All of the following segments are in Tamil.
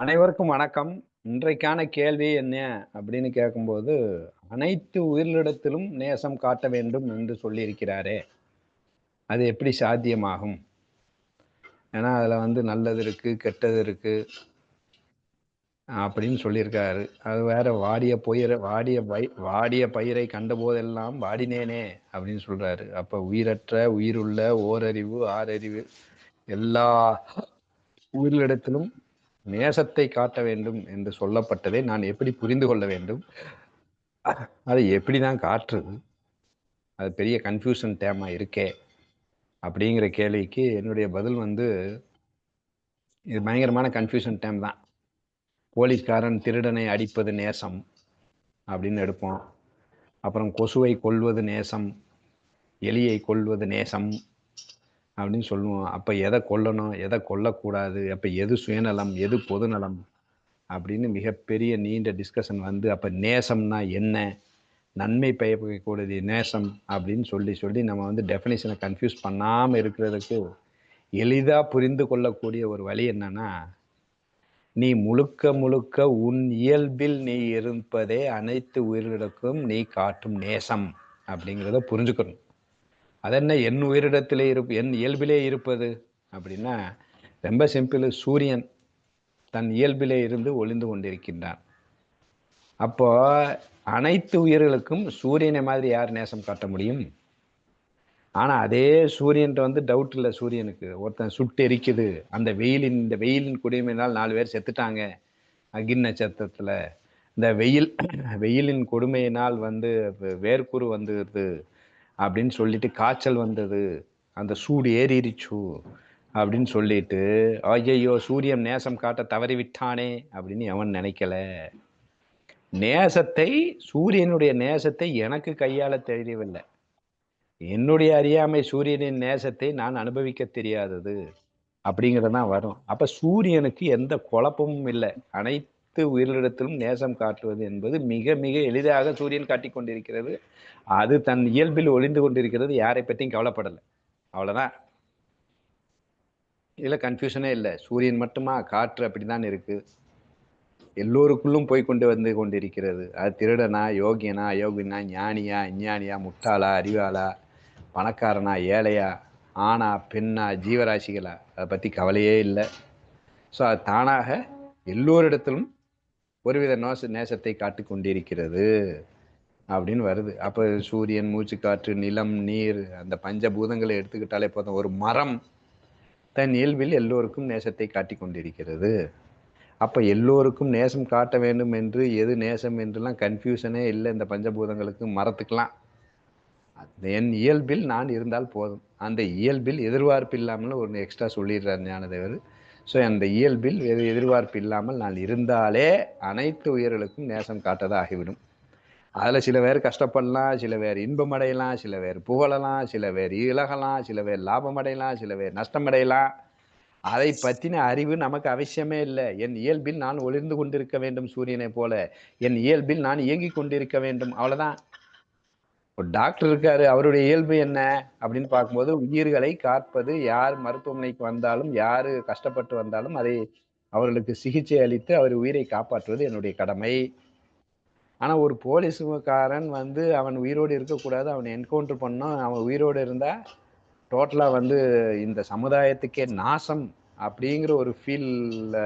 அனைவருக்கும் வணக்கம். இன்றைக்கான கேள்வி என்ன அப்படின்னு கேட்கும்போது அனைத்து உயிரிடத்திலும் நேசம் காட்ட வேண்டும் என்று சொல்லியிருக்கிறாரே. அது எப்படி சாத்தியமாகும்? ஏன்னா அதில் வந்து நல்லது இருக்குது கெட்டது இருக்குது அப்படின்னு சொல்லியிருக்காரு. அது வேற வாடிய பயிர வாடிய பை வாடிய பயிரை கண்ட போதெல்லாம் வாடினேனே அப்படின்னு சொல்கிறாரு அப்போ உயிரற்ற உயிருள்ள ஓரறிவு ஆறறிவு எல்லா உயிரிடத்திலும் நேசத்தை காட்ட வேண்டும் என்று சொல்லப்பட்டதை நான் எப்படி புரிந்து கொள்ள வேண்டும்? அதை எப்படி தான் காட்டுறது அது பெரிய கன்ஃபியூஷன் டேமா இருக்கே. அப்படிங்கிற கேள்விக்கு என்னுடைய பதில் வந்து இது பயங்கரமான கன்ஃபியூஷன் டேம் தான். போலீஸ்காரன் திருடனை அடிப்பது நேசம் அப்படின்னு எடுப்போம். அப்புறம் கொசுவை கொல்வது நேசம். எலியை கொல்வது நேசம். அப்படின்னு சொல்லுவோம் அப்போ எதை கொல்லணும்? எதை கொல்லக்கூடாது? அப்போ எது சுயநலம்? எது பொதுநலம்? அப்படின்னு மிகப்பெரிய நீண்ட டிஸ்கஷன் வந்து அப்போ நேசம்னா என்ன? நன்மை பயக்கக்கூடிய நேசம் அப்படின்னு சொல்லி சொல்லி நம்ம வந்து டெஃபினேஷனை கன்ஃபியூஸ் பண்ணாமல் இருக்கிறதுக்கு எளிதாக புரிந்து கொள்ளக்கூடிய ஒரு வழி என்னன்னா நீ முழுக்க முழுக்க உன் இயல்பில் நீ இருப்பதே அனைத்து உயிர்களுக்கும் நீ காட்டும் நேசம் அப்படிங்கிறத புரிஞ்சுக்கணும். அதென்ன என் உயிரிடத்திலே இருப்பு என் இயல்பிலே இருப்பது அப்படின்னா ரொம்ப சிம்பிள் சூரியன் தன் இயல்பிலே இருந்து ஒளிந்து கொண்டிருக்கின்றான். அப்போ அனைத்து உயிர்களுக்கும் சூரியனை மாதிரி யார் நேசம் காட்ட முடியும்? ஆனால் அதே சூரியன்ட்ட வந்து டவுட் இல்லை சூரியனுக்கு. ஒருத்தன் சுட்டு எரிக்குது. அந்த வெயிலின் இந்த வெயிலின் கொடுமையினால் நாலு பேர் செத்துட்டாங்க. அகின் நட்சத்திரத்தில். இந்த வெயில் வெயிலின் கொடுமையினால் வந்து வேர்க்குறு வந்துடுது அப்படின்னு சொல்லிட்டு காய்ச்சல் வந்தது. அந்த சூடு ஏறிடுச்சு அப்படின்னு சொல்லிட்டு ஐயையோ சூரியன் நேசம் காட்ட தவறி விட்டானே அப்படின்னு எவன் நினைக்கல. நேசத்தை சூரியனுடைய நேசத்தை எனக்கு கையாள தெரியவில்லை. என்னுடைய அறியாமை சூரியனின் நேசத்தை நான் அனுபவிக்க தெரியாதது அப்படிங்கிறதான் வரும். அப்ப சூரியனுக்கு எந்த குழப்பமும் இல்லை. அனைத்து உயிரிடத்திலும் நேசம் காட்டுவது என்பது மிக மிக எளிதாக சூரியன் காட்டிக் கொண்டிருக்கிறது அது தன் இயல்பில் ஒளிந்து கொண்டிருக்கிறது. யாரை பற்றியும் கவலைப்படலை. அவ்வளோதான் இதில் கன்ஃபியூஷனே இல்லை. சூரியன் மட்டுமா? காற்று அப்படிதான் இருக்கு. எல்லோருக்குள்ளும் போய் கொண்டு வந்து கொண்டிருக்கிறது. அது திருடனா யோகியனா அயோகியனா ஞானியா அஞ்ஞானியா முட்டாளா அறிவாளா பணக்காரனா ஏழையா ஆணா பெண்ணா ஜீவராசிகளா? அதை பற்றி கவலையே இல்லை. ஸோ அது தானாக எல்லோரிடத்திலும் ஒருவித நோச நேசத்தை காட்டு கொண்டிருக்கிறது அப்படின்னு வருது. அப்போ சூரியன் மூச்சு காற்று நிலம் நீர் அந்த பஞ்சபூதங்களை எடுத்துக்கிட்டாலே போதும். ஒரு மரம் தன் இயல்பில் எல்லோருக்கும் நேசத்தை காட்டி கொண்டிருக்கிறது அப்போ எல்லோருக்கும் நேசம் காட்ட வேண்டும் என்று எது நேசம் என்றுலாம் கன்ஃபியூஷனே இல்லை. இந்த பஞ்சபூதங்களுக்கு மரத்துக்கெலாம். என் இயல்பில் நான் இருந்தால் போதும். அந்த இயல்பில் எதிர்பார்ப்பு இல்லாமல் ஒரு எக்ஸ்ட்ரா சொல்லிடுறார் ஞானதேவர். ஸோ அந்த இயல்பில் எது எதிர்பார்ப்பு இல்லாமல் நான் இருந்தாலே அனைத்து உயிர்களுக்கும் நேசம் காட்டதாக ஆகிவிடும் அதில் சில பேர் கஷ்டப்படலாம் சில பேர் இன்பம் அடையலாம் சில பேர் புகழலாம் சில பேர் இழகலாம் சில பேர் லாபம் அடையலாம் சில பேர் நஷ்டம் அடையலாம். அதை பற்றின அறிவு நமக்கு அவசியமே இல்லை. என் இயல்பில் நான் ஒளிர்ந்து கொண்டிருக்க வேண்டும் சூரியனை போல. என் இயல்பில் நான் இயங்கிக் கொண்டிருக்க வேண்டும். அவ்வளோதான் ஒரு டாக்டர் இருக்காரு அவருடைய இயல்பு என்ன அப்படின்னு பார்க்கும்போது உயிர்களை காப்பது யார் மருத்துவமனைக்கு வந்தாலும் யாரு கஷ்டப்பட்டு வந்தாலும் அதை அவர்களுக்கு சிகிச்சை அளித்து அவர் உயிரை காப்பாற்றுவது என்னுடைய கடமை. ஆனால் ஒரு போலீஸுக்காரன் வந்து அவன் உயிரோடு இருக்கக்கூடாது அவனை என்கவுண்டர் பண்ணோம் அவன் உயிரோடு இருந்தால் டோட்டலாக வந்து இந்த சமுதாயத்துக்கே நாசம் அப்படிங்கிற ஒரு ஃபீலில்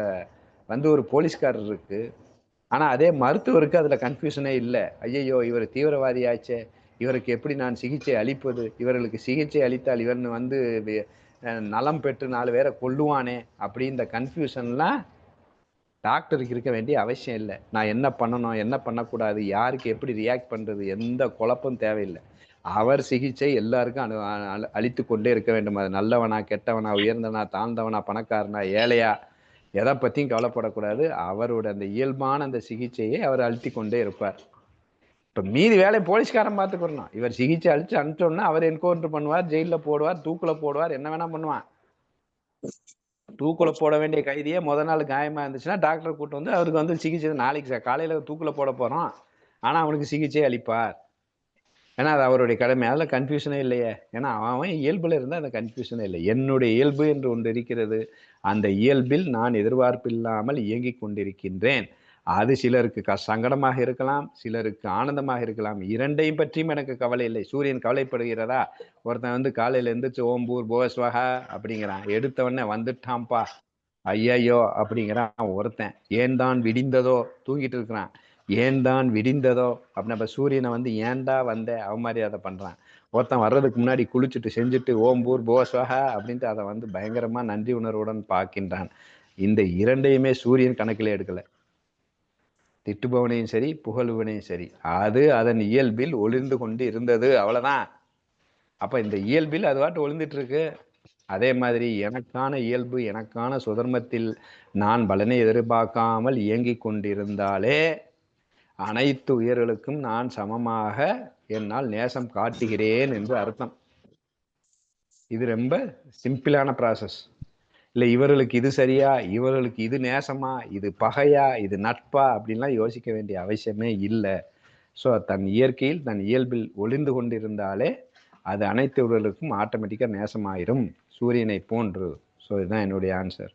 வந்து ஒரு போலீஸ்காரர் இருக்கு. ஆனால் அதே மருத்துவருக்கு அதில் கன்ஃபியூஷனே இல்லை. ஐயையோ இவர் தீவிரவாதி ஆச்சே இவருக்கு எப்படி நான் சிகிச்சை அளிப்பது? இவர்களுக்கு சிகிச்சை அளித்தால் இவன் வந்து நலம் பெற்று நாலு பேரை கொல்லுவானே அப்படி இந்த கன்ஃபியூஷன்லாம் டாக்டருக்கு இருக்க வேண்டிய அவசியம் இல்லை. நான் என்ன பண்ணணும்? என்ன பண்ணக்கூடாது? யாருக்கு எப்படி ரியாக்ட் பண்ணுறது எந்த குழப்பம் தேவையில்லை. அவர் சிகிச்சை எல்லாருக்கும் அனு அழித்து கொண்டே இருக்க வேண்டும். அது நல்லவனா கெட்டவனா உயர்ந்தவனா தாழ்ந்தவனா பணக்காரனா ஏழையா? எதை பற்றியும் கவலைப்படக்கூடாது. அவரோட அந்த இயல்பான அந்த சிகிச்சையை அவர் அழுத்தி கொண்டே இருப்பார். இப்போ மீதி வேலையை போலீஸ்காரன் பார்த்துக்கிறணும் இவர் சிகிச்சை அழிச்சு அனுப்பிச்சோன்னா அவர் என்கவுண்டர் பண்ணுவார் ஜெயிலில் போடுவார் தூக்கில் போடுவார் என்ன வேணா பண்ணுவான். தூக்கில் போட வேண்டிய கைதியே முத நாள் காயமாக இருந்துச்சுன்னா டாக்டர் கூட்டு வந்து அவருக்கு வந்து சிகிச்சை நாளைக்கு காலையில் தூக்குல போட போகிறோம் ஆனால் அவனுக்கு சிகிச்சை அளிப்பார். ஏன்னா அது அவருடைய கடமை. அதில் கன்ஃபியூஷனே இல்லையே. ஏன்னா அவன் இயல்பில் இருந்தால் அந்த கன்ஃபியூஷனே இல்லை. என்னுடைய இயல்பு என்று ஒன்று இருக்கிறது. அந்த இயல்பில் நான் எதிர்பார்ப்பில்லாமல் இயங்கிக் கொண்டிருக்கின்றேன். அது சிலருக்கு க சங்கடமாக இருக்கலாம் சிலருக்கு ஆனந்தமாக இருக்கலாம். இரண்டையும் பற்றியும் எனக்கு கவலை இல்லை. சூரியன் கவலைப்படுகிறதா? ஒருத்தன் வந்து காலையில எந்திரிச்சு ஓம்பூர் போஸ்வகா அப்படிங்கிறான். எடுத்தவொடனே வந்துட்டான்ப்பா. ஐயையோ அப்படிங்கிறான் ஒருத்தன். ஏன் தான் விடிந்ததோ? தூங்கிட்டு இருக்கிறான். ஏன் தான் விடிந்ததோ? அப்படின்னு அப்ப சூரியனை வந்து ஏன்டா வந்த? அதை பண்ணுறான் ஒருத்தன் வர்றதுக்கு முன்னாடி குளிச்சுட்டு செஞ்சுட்டு ஓம்பூர் போஸ்வகா அப்படின்ட்டு அதை வந்து பயங்கரமாக நன்றி உணர்வுடன் பார்க்கின்றான். இந்த இரண்டையுமே சூரியன் கணக்கில் எடுக்கலை. திட்டுபவனையும் சரி புகழுவனையும் சரி. அது அதன் இயல்பில் ஒளிர்ந்து கொண்டு இருந்தது. அவ்வளோதான் அப்போ இந்த இயல்பில் அது பாட்டு ஒளிந்துட்டுருக்கு அதே மாதிரி எனக்கான இயல்பு எனக்கான சுதர்மத்தில் நான் பலனை எதிர்பார்க்காமல் இயங்கிக் கொண்டிருந்தாலே அனைத்து உயிர்களுக்கும் நான் சமமாக என்னால் நேசம் காட்டுகிறேன் என்று அர்த்தம். இது ரொம்ப சிம்பிளான ப்ராசஸ் இல்லை இவர்களுக்கு இது சரியா? இவர்களுக்கு இது நேசமா? இது பகையா? இது நட்பா? அப்படின்லாம் யோசிக்க வேண்டிய அவசியமே இல்லை. ஸோ தன் இயற்கையில் தன் இயல்பில் ஒளிந்து கொண்டிருந்தாலே அது அனைத்து உடலுக்கும் ஆட்டோமேட்டிக்காக நேசமாயிரும். சூரியனை போன்று. ஸோ இதுதான் என்னுடைய ஆன்சர்.